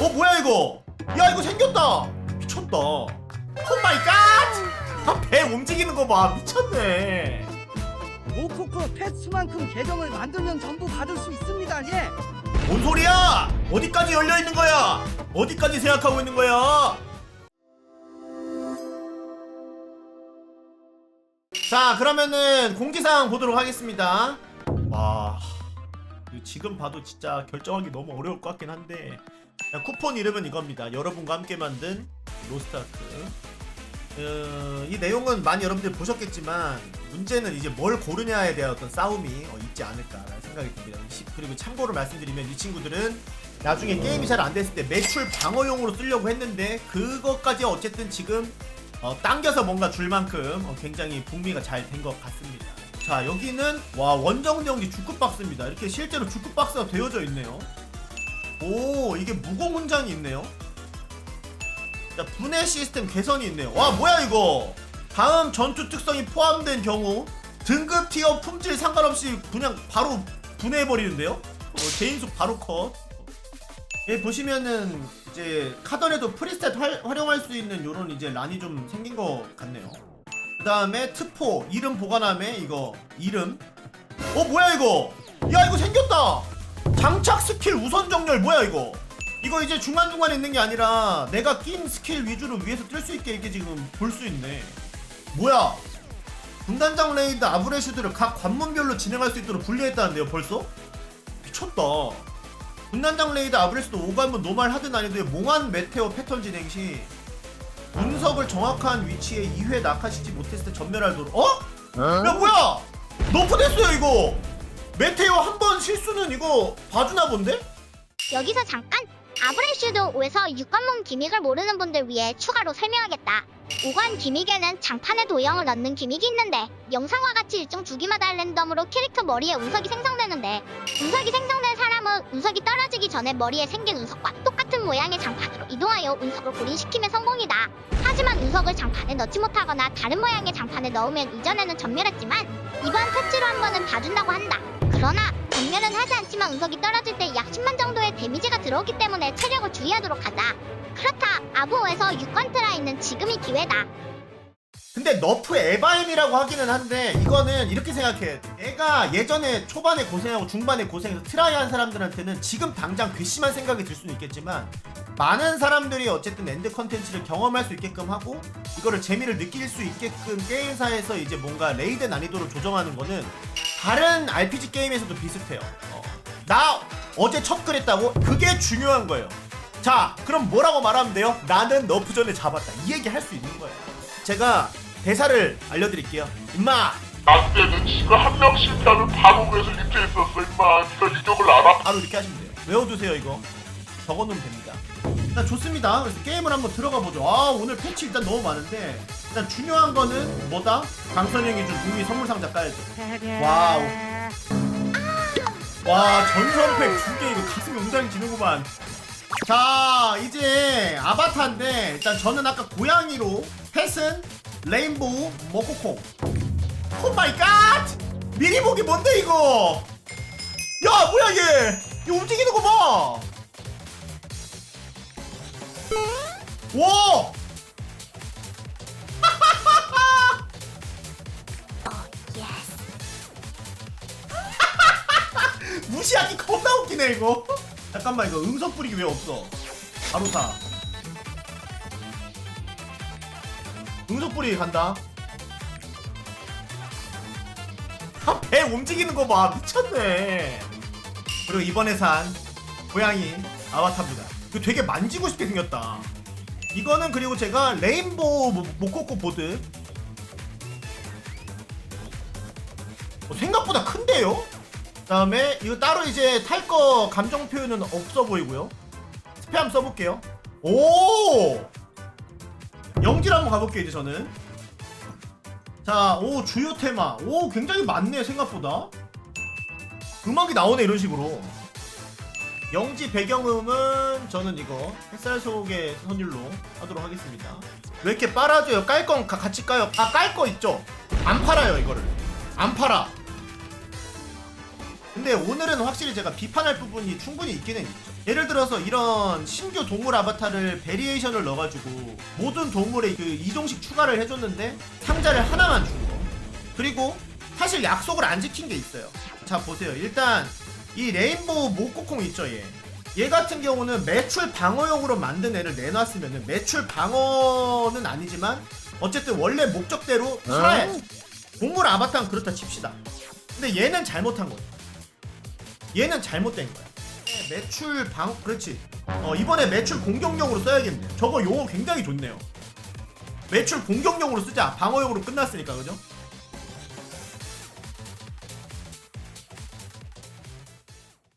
어 뭐야 이거? 야 이거 생겼다. 미쳤다. 오 마이 갓! 아, 배 움직이는 거 봐. 미쳤네. 모코코 펫스만큼 계정을 만들면 전부 받을 수 있습니다. 예. 뭔 소리야? 어디까지 열려 있는 거야? 어디까지 생각하고 있는 거야? 자, 그러면은 공지사항 보도록 하겠습니다. 와, 이거 지금 봐도 진짜 결정하기 너무 어려울 것 같긴 한데, 자, 쿠폰 이름은 이겁니다. 여러분과 함께 만든 로스트아크. 어, 이 내용은 많이 여러분들 보셨겠지만 문제는 이제 뭘 고르냐에 대한 어떤 싸움이 어, 있지 않을까라는 생각이 듭니다. 시- 그리고 참고로 말씀드리면 이 친구들은 나중에 게임이 잘 안 됐을 때 매출 방어용으로 쓰려고 했는데 그것까지 어쨌든 지금 어, 당겨서 뭔가 줄 만큼 어, 굉장히 북미가 잘 된 것 같습니다. 자 여기는 와 원정정지 주급 박스입니다. 이렇게 실제로 주급 박스가 되어져 있네요. 오 이게 무공 훈장이 있네요. 자, 분해 시스템 개선이 있네요. 와, 뭐야 이거? 다음 전투 특성이 포함된 경우 등급 티어 품질 상관없이 그냥 바로 분해해 버리는데요? 어, 개인속 바로 컷. 예, 보시면은 이제 카던에도 프리스탯 활, 활용할 수 있는 요런 이제 란이 좀 생긴 것 같네요. 그 다음에 트포 이름 보관함에 이거 이름. 어 뭐야 이거? 야 이거 생겼다. 장착 스킬 우선 정렬 뭐야 이거? 이거 이제 중간중간에 있는 게 아니라 내가 낀 스킬 위주로 위에서 뜰수 있게 이렇게 지금 볼 수 있네. 뭐야? 군단장 레이드 아브레슈드를 각 관문별로 진행할 수 있도록 분리했다는데요, 벌써? 미쳤다. 군단장 레이드 아브레슈드 5관문 노말 하드 난이도의 몽환 메테오 패턴 진행 시 운석을 정확한 위치에 2회 낙하시지 못했을 때 전멸할 도로 어? 야 뭐야? 너프됐어요 이거 메테오 한 번 실수는 이거 봐주나 본데? 여기서 잠깐 아브레슈드 5에서 6관문 기믹을 모르는 분들 위해 추가로 설명하겠다. 5관 기믹에는 장판에 도형을 넣는 기믹이 있는데 영상과 같이 일정 주기마다 랜덤으로 캐릭터 머리에 운석이 생성되는데 운석이 생성된 사람은 운석이 떨어지기 전에 머리에 생긴 운석과 똑같은 모양의 장판으로 이동하여 운석을 고린시키면 성공이다. 하지만 운석을 장판에 넣지 못하거나 다른 모양의 장판에 넣으면 이전에는 전멸했지만 이번 패치로 한 번은 봐준다고 한다. 그러나 전멸은 하지 않지만 운석이 떨어질 때 약 10만 정도의 데미지가 들어오기 때문에 체력을 주의하도록 하자. 그렇다. 아부오에서 6관트라 있는 지금이 기회다. 근데 너프 에바임이라고 하기는 한데 이거는 이렇게 생각해 애가 예전에 초반에 고생하고 중반에 고생해서 트라이한 사람들한테는 지금 당장 괘씸한 생각이 들 수는 있겠지만 많은 사람들이 어쨌든 엔드 컨텐츠를 경험할 수 있게끔 하고 이거를 재미를 느낄 수 있게끔 게임사에서 이제 뭔가 레이드 난이도를 조정하는 거는 다른 RPG 게임에서도 비슷해요 어. 나 어제 첫 그랬다고? 그게 중요한 거예요 자 그럼 뭐라고 말하면 돼요? 나는 너프 전에 잡았다 이 얘기 할 수 있는 거예요 제가 대사를 알려드릴게요. 임마! 나 때는 지가 한명 실패하면 바로 그래서 밑에 있었어 임마 네가 이력을 알아? 바로 이렇게 하시면 돼요. 외워두세요 이거. 적어놓으면 됩니다. 일단 좋습니다. 그래서 게임을 한번 들어가 보죠. 아 오늘 패치 일단 너무 많은데 일단 중요한 거는 뭐다? 강선이 형이 준 북미 선물 상자 까야죠. 와우. 와 전선팩 두 개 이거 가슴이 웅장해지는구만. 자 이제 아바타인데 일단 저는 아까 고양이로 펫은 레인보우 모코콩. 오 마이 갓! 미리 보기 뭔데 이거? 야 뭐야 얘? 이거 움직이는 거 봐. 와! 무시하기 겁나 웃기네 이거. 잠깐만 이거 응석 뿌리기 왜 없어? 바로 사. 응석 뿌리기 간다. 아, 배 움직이는 거 봐. 미쳤네. 그리고 이번에 산 고양이 아바타입니다. 이거 되게 만지고 싶게 생겼다. 이거는 그리고 제가 레인보우 모- 모코코 보드. 어, 생각보다 큰데요? 그다음에 이거 따로 이제 탈 거 감정 표현은 없어 보이고요. 스팸 써볼게요. 오! 영질 한번 가볼게요 이제 저는. 자, 오 주요 테마. 오 굉장히 많네 생각보다. 음악이 나오네 이런 식으로. 영지 배경음은 저는 이거 햇살 속의 선율로 하도록 하겠습니다. 왜 이렇게 빨아줘요? 깔 건 같이 까요? 아 깔 거 있죠? 안 팔아요 이거를. 안 팔아. 근데 오늘은 확실히 제가 비판할 부분이 충분히 있기는 있죠. 예를 들어서 이런 신규 동물 아바타를 베리에이션을 넣어가지고 모든 동물의 그 이종식 추가를 해줬는데 상자를 하나만 준 거. 그리고 사실 약속을 안 지킨 게 있어요. 자 보세요. 일단 이 레인보우 모코콩 있죠 얘. 얘 같은 경우는 매출 방어용으로 만든 애를 내놨으면 매출 방어는 아니지만 어쨌든 원래 목적대로 살아야지. 동물 아바타는 그렇다 칩시다. 근데 얘는 잘못한 거야. 얘는 잘못된 거야. 매출 방 그렇지. 어 이번에 매출 공격용으로 써야겠네요. 저거 용어 굉장히 좋네요. 매출 공격용으로 쓰자. 방어용으로 끝났으니까 그죠?